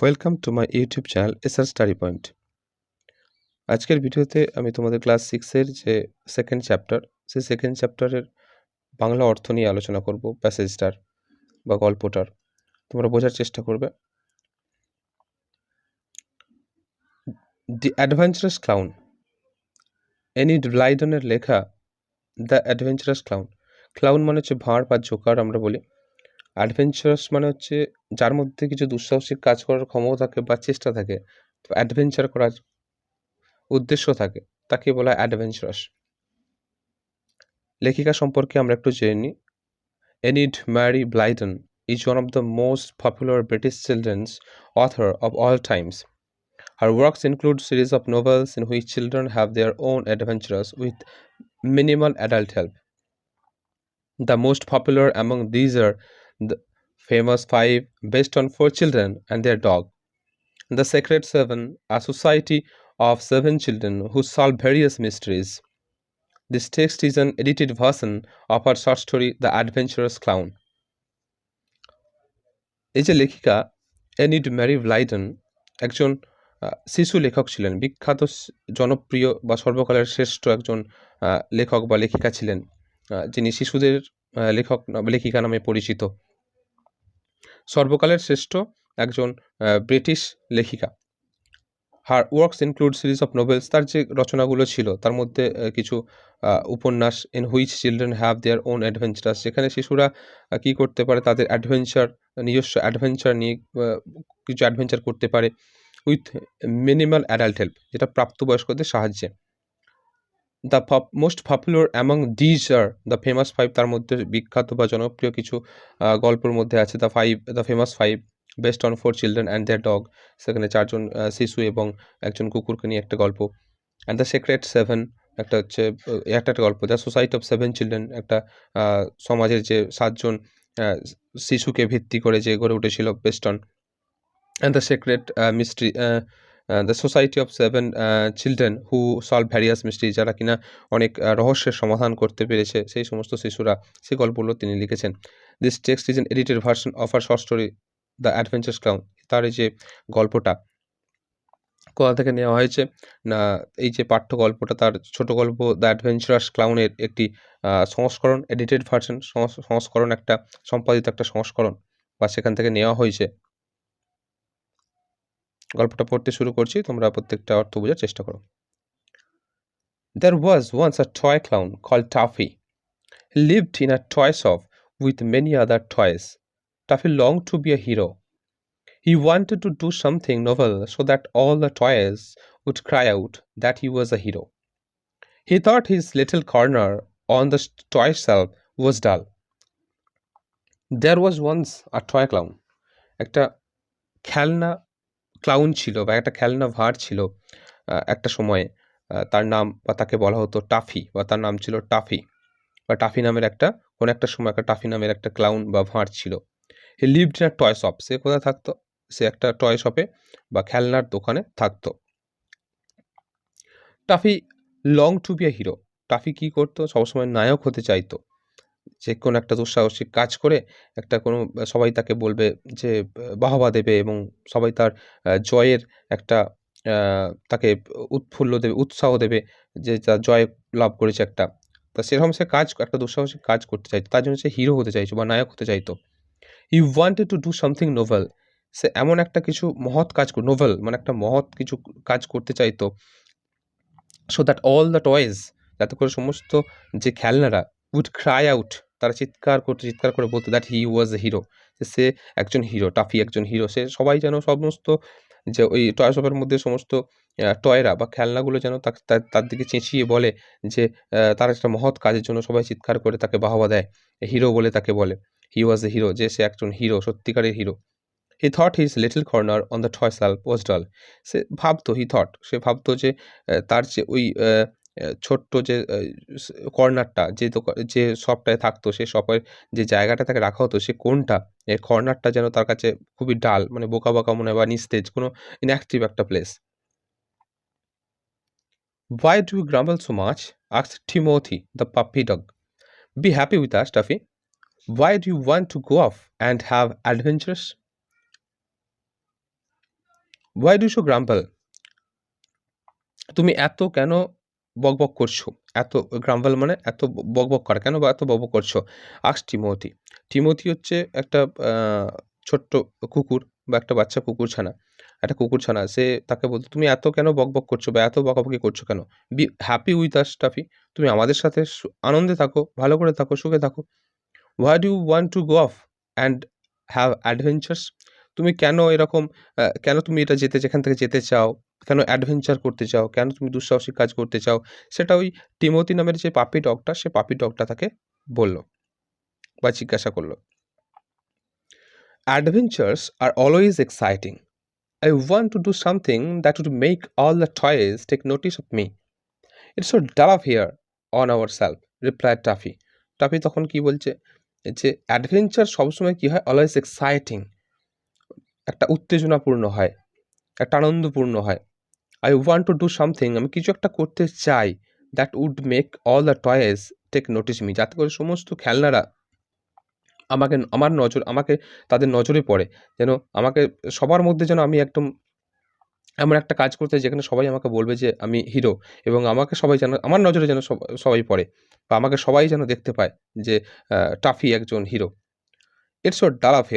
Welcome to my YouTube channel SR study point আজকের ভিডিওতে আমি তোমাদের ক্লাস সিক্সের যে সেকেন্ড চ্যাপ্টার সেই সেকেন্ড চ্যাপ্টারের বাংলা অর্থ নিয়ে আলোচনা করব প্যাসেজটার বা গল্পটার। তোমরা বোঝার চেষ্টা করবে। দি অ্যাডভেঞ্চারাস ক্লাউন এনি ব্লাইডনের লেখা দ্য অ্যাডভেঞ্চারাস ক্লাউন ক্লাউন মানে হচ্ছে ভাঁড় বা জোকার আমরা বলি। অ্যাডভেঞ্চারাস মানে হচ্ছে যার মধ্যে কিছু দুঃসাহসিক কাজ করার ক্ষমতা থাকে বা চেষ্টা থাকে অ্যাডভেঞ্চার করার উদ্দেশ্য থাকে, তাকে বলা হয় অ্যাডভেঞ্চারাস লেখিকা সম্পর্কে আমরা একটু জেনে নিই। Enid Mary Blyton is one of the most popular British children's author of all times Her works include series of novels in which children have their own adventures with minimal adult help. The most popular among these are the famous five based on four children and their dog. The Sacred Seven, a society of seven children who solve various mysteries. This text is an edited version of her short story, The Adventurous Clown. এই যে লেখিকা Enid Mary ব্লাইডন একজন শিশু লেখক ছিলেন বিখ্যাত জনপ্রিয় বা সর্বকালের শ্রেষ্ঠ একজন লেখক বা লেখিকা ছিলেন যিনি শিশুদের লেখক লেখিকা নামে পরিচিত সর্বকালের শ্রেষ্ঠ একজন ব্রিটিশ লেখিকা। Her works include series of novels, তার যে রচনাগুলো ছিল, তার মধ্যে কিছু উপন্যাস in which children have their own adventurous যেখানে শিশুরা কি করতে পারে, তাদের অ্যাডভেঞ্চার নিজস্ব অ্যাডভেঞ্চার নিয়ে কিছু অ্যাডভেঞ্চার করতে পারে উইথ মিনিমাল অ্যাডাল্ট হেল্প যেটা প্রাপ্তবয়স্কদের সাহায্যে। The most popular among these are the famous five তার মধ্যে বিখ্যাত বা জনপ্রিয় কিছু গল্পের মধ্যে আছে the five the famous five based on four children and their dog সেখানে চারজন শিশু এবং একজন কুকুরকে নিয়ে একটা গল্প। অ্যান্ড দ্য সিক্রেট সেভেন একটা হচ্ছে একটা একটা গল্প the society of seven children একটা সমাজের যে সাতজন শিশুকে ভিত্তি করে যে গড়ে উঠেছিল based on and the secret mystery the society of seven children who solve various mystery যারা কিনা অনেক রহস্যের সমাধান করতে পেরেছে, সেই সমস্ত শিশুরা সেই গল্পগুলো তিনি লিখেছেন। This text is an edited version of a short story the adventures clown তার এই যে গল্পটা। কোথা থেকে নেওয়া হয়েছে? না, এই যে পাঠ্য গল্পটা, তার ছোট গল্প দ্য অ্যাডভেঞ্চারাস ক্লাউনের একটি সংস্করণ এডিটেড ভার্সন সংস্করণ একটা, সম্পাদিত একটা সংস্করণ, বা সেখান থেকে নেওয়া হয়েছে। গল্পটা পড়তে শুরু করছি তোমরা প্রত্যেকটা অর্থ বোঝার চেষ্টা করো was once a toy clown called Taffy. He lived in a toy shop with many other toys. Taffy longed to be a hero. He wanted to do something novel so that all the toys would cry out that he was a hero. He thought his little corner on the toy shelf was dull. There was once a toy clown. একটা খেলনা clown ছিল বা একটা খেলনা ভাঁড় ছিল একটা সময়ে তার নাম বা তাকে বলা হতো টাফি বা তার নাম ছিল টাফি। বা টাফি নামের একটা, কোনো একটা সময় একটা টাফি নামের একটা ক্লাউন বা ভাঁড় ছিল। He lived in toy shop. সে কোথায় থাকতো? সে একটা টয় শপে বা খেলনার দোকানে থাকতো। Tuffy longed to be a hero Tuffy কী করতো? সবসময় নায়ক হতে চাইতো। যে কোনো একটা দুঃসাহসিক কাজ করে একটা কোনো, সবাই তাকে বলবে যে, বাহবা দেবে এবং সবাই তার জয়ের একটা তাকে উৎফুল্ল দেবে, উৎসাহ দেবে যে তার জয় লাভ করেছে একটা। তা সেরকম সে কাজ, একটা দুঃসাহসিক কাজ করতে চাইতো, তার জন্য সে হিরো হতে চাইতো বা নায়ক হতে চাইতো। He wanted to do something novel সে এমন একটা কিছু মহৎ কাজ নোভেল মানে একটা মহৎ কিছু কাজ করতে চাইতো। So that all the toys যাতে করে সমস্ত যে খেলনারা উড ক্রাই আউট তারা চিৎকার করতে, চিৎকার করে বলতো that he was A hero সে একজন হিরো টাফি একজন হিরো সে সবাই যেন সমস্ত যে ওই টয় শপের মধ্যে সমস্ত টয়রা বা খেলনাগুলো যেন তাকে তার- দিকে চেঁচিয়ে বলে যে তার একটা মহৎ কাজের জন্য সবাই চিৎকার করে তাকে বাহবা দেয়। হিরো বলে তাকে বলে। হি ওয়াজ এ হিরো যে সে একজন হিরো সত্যিকারের hero he thought his little corner on the shelf was dull সে ভাবতো হি থট সে ভাবতো যে তার যে ওই ছোট্ট যে কর্নারটা যে যে শপটায় থাকতো সে শপের যে জায়গাটা তাকে রাখা হতো সে কোনটা এই কর্নারটা যেন তার কাছে খুবই ডাল মানে বোকা বোকা মনে হয় বা নিস্তেজ কোনো ইনঅ্যাক্টিভ একটা place you grumble so much? asked Timothy, the puppy dog. Be happy with us, Tuffy. Why do you want to go off and have adventures? Why do so grumble তুমি এত কেন বকবক করছ? এত গ্রাম্পল মানে এত বকবক করা কেন বা এত বকবক করছ? আক্স টিমতি। টিমোথি হচ্ছে একটা ছোট্ট কুকুর বা একটা বাচ্চা কুকুর ছানা একটা কুকুর ছানা সে তাকে বলতো, তুমি এত কেন বকবক করছ বা এত বকাবকি করছ কেন? Be happy with us Tuffy. তুমি আমাদের সাথে আনন্দে থাকো, ভালো করে থাকো, সুখে থাকো। Why do want to go off and have adventures তুমি কেন এরকম কেন তুমি এটা যেতে, যেখান থেকে যেতে চাও? কেন অ্যাডভেঞ্চার করতে চাও? কেন তুমি দুঃসাহসিক কাজ করতে চাও? সেটা ওই টিমোতি নামের যে পাপি ডগটা, সে পাপি ডগটা তাকে বলল বা জিজ্ঞাসা করল। Adventures are always exciting I want to do something that would make all the toys take notice of me it's so dull here on our shelf reply Tuffy Tuffy তখন কি বলছে? যে অ্যাডভেঞ্চার সবসময় কী হয়? অলওয়েজ এক্সাইটিং একটা উত্তেজনাপূর্ণ হয়, একটা আনন্দপূর্ণ হয়। I want to do something আমি কিছু একটা করতে চাই that would make all the toys take notice me যাতে করে সমস্ত খেলনারা আমাকে, আমার নজর, আমাকে তাদের নজরে পড়ে, যেন আমাকে, সবার মধ্যে যেন আমি একদম এমন একটা কাজ করতে যেখানে সবাই আমাকে বলবে যে আমি হিরো এবং আমাকে সবাই যেন, আমার নজরে যেন সবাই পড়ে বা আমাকে সবাই যেন দেখতে পায় যে টাফি একজন হিরো ইটস ওর ডাল অফ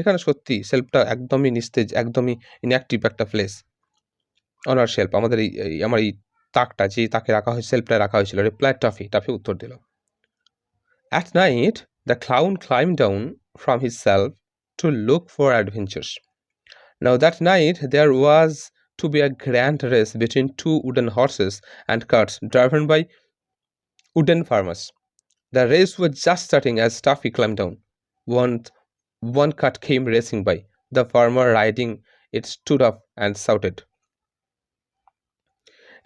এখানে সত্যি সেলফটা একদমই নিস্তেজ, একদমই ইনঅ্যাক্টিভ একটা প্লেস অনার শেল্ফ আমাদের এই আমার এই তাকটা যে তাকে রাখা হয়েছে সেলফটায় রাখা হয়েছিল রিপ্লাই টাফি টাফি উত্তর দিল at night the clown climb down from his shelf to look for adventures Now that night there was to be a grand race between two wooden horses and carts driven by wooden farmers. The race was just starting as Stuffy climbed down. One, one cart came racing by. The farmer riding it stood up and shouted.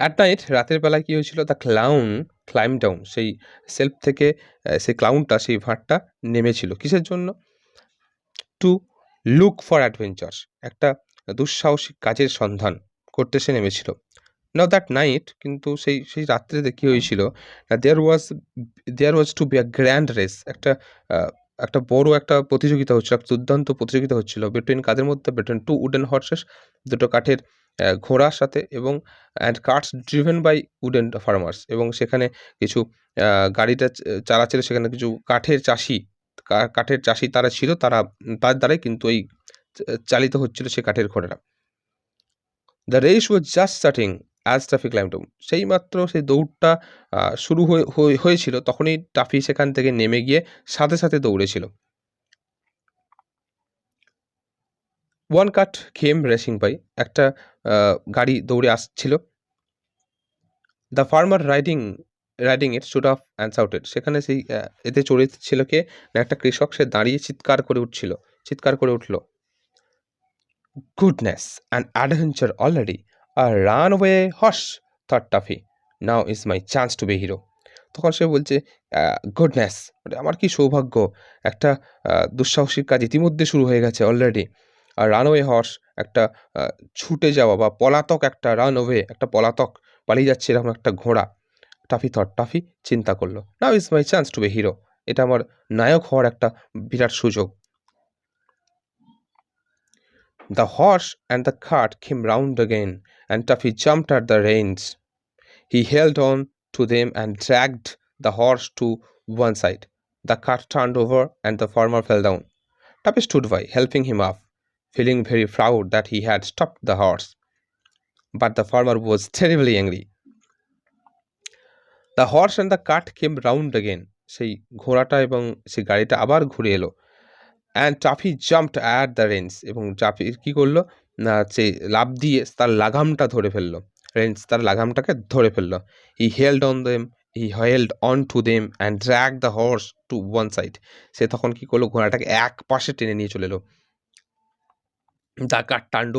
At night রাতের বেলায় কী হয়েছিল? The clown climb down সেই shelf থেকে সেই ক্লাউনটা সেই ভাঁটটা নেমেছিল। কিসের জন্য? টু লুক ফর অ্যাডভেঞ্চার্স একটা দুঃসাহসিক কাজের সন্ধান করতে সে নেমেছিল। নাও দ্যাট নাইট কিন্তু সেই সেই রাত্রিতে কী হয়েছিল? There was there was to be a grand race একটা একটা বড় একটা প্রতিযোগিতা হচ্ছিল, একটা দুর্দান্ত প্রতিযোগিতা হচ্ছিল। বিটুইন কাদের মধ্যে বিটুইন টু উডেন হর্সেস দুটো কাঠের ঘোড়ার সাথে এবং and carts driven by wooden farmers এবং সেখানে কিছু গাড়িটা চালাচ্ছিল, সেখানে কিছু কাঠের চাষি কাঠের চাষি তারা ছিল, তারা, তার দ্বারাই কিন্তু এই চালিত হচ্ছিল সে কাঠের ঘোড়াটা। The race was just starting as traffic ক্লাইমটুম সেই মাত্র সেই দৌড়টা শুরু হয়ে- হয়ে- হয়েছিল, তখনই টাফি সেখান থেকে নেমে গিয়ে সাথে সাথে দৌড়েছিল। One cart came racing by একটা গাড়ি দৌড়ে আসছিল। The farmer riding riding it stood up and shouted সেখানে সেই এতে চড়েছিল কে? না, একটা কৃষক, সে দাঁড়িয়ে চিৎকার করে উঠছিল। চিৎকার করে উঠল goodness and adventure already a runaway horse thought Taffy now is my chance to be hero তখন সে বলছে গুডনেস মানে আমার কি সৌভাগ্য? একটা দুঃসাহসিক কাজ ইতিমধ্যে শুরু হয়ে গেছে অলরেডি রানওয়ে হর্স একটা ছুটে যাওয়া বা পলাতক একটা রানওয়ে একটা পলাতক পালিয়ে যাচ্ছে এরকম একটা ঘোড়া। টাফি থট টাফি চিন্তা করল। Now is my chance to be hero এটা আমার নায়ক হওয়ার একটা বিরাট সুযোগ। The horse and the cart came round again and Taffy jumped at the reins he held on to them and dragged the horse to one side the cart turn over and the farmer fell down Taffy stood by helping him up feeling very proud that he had stopped the horse. But the farmer was terribly angry. The horse and the cart came round again. সেই ঘোড়াটা এবং সেই গাড়িটা আবার ঘুরে এলো। And Taffy jumped at the range এবং Taffy কী করল? না, সে লাভ দিয়ে তার লাগামটা ধরে ফেলল। রেঞ্জ তার লাগামটাকে ধরে ফেলল। He held on them he held on to them and drag the horse to one side সে তখন কী করল? ঘোড়াটাকে এক পাশে টেনে নিয়ে চলে এলো। দ্য কার টার্ন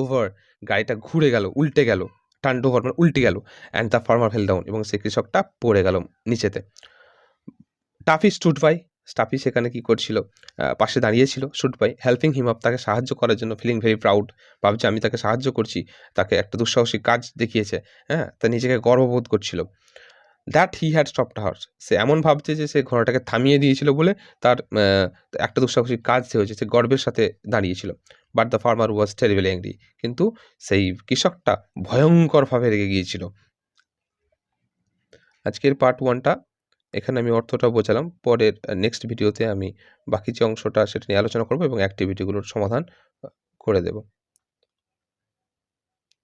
গাড়িটা ঘুরে গেল, উল্টে গেল টার্ন ওভার মানে উল্টে গেল and the farmer fell down এবং সেই কৃষকটা পড়ে গেল নিচেতে। টাফি স্টুড বাই স্টাফি সেখানে কি করছিল? পাশে দাঁড়িয়েছিল stood by helping him up তাকে সাহায্য করার জন্য ফিলিং ভেরি প্রাউড ভাবছে আমি তাকে সাহায্য করছি, তাকে একটা দুঃসাহসিক কাজ দেখিয়েছে হ্যাঁ তা নিজেকে গর্ববোধ করছিল। That he had stopped horse সে এমন ভাবছে যে সে ঘোড়াটাকে থামিয়ে দিয়েছিল বলে তার একটা দুঃসাহসিক কাজ সে হয়েছে, সে গর্বের সাথে দাঁড়িয়েছিল। But the farmer was terrible angry কিন্তু সেই কৃষকটা ভয়ঙ্করভাবে রেগে গিয়েছিল। আজকের পার্ট ওয়ানটা এখানে আমি অর্থটা বোঝালাম। পরের নেক্সট ভিডিওতে আমি বাকি যে অংশটা সেটা নিয়ে আলোচনা করব এবং অ্যাক্টিভিটিগুলোর সমাধান করে দেব।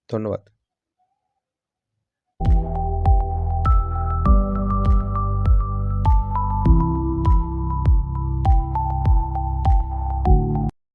ধন্যবাদ।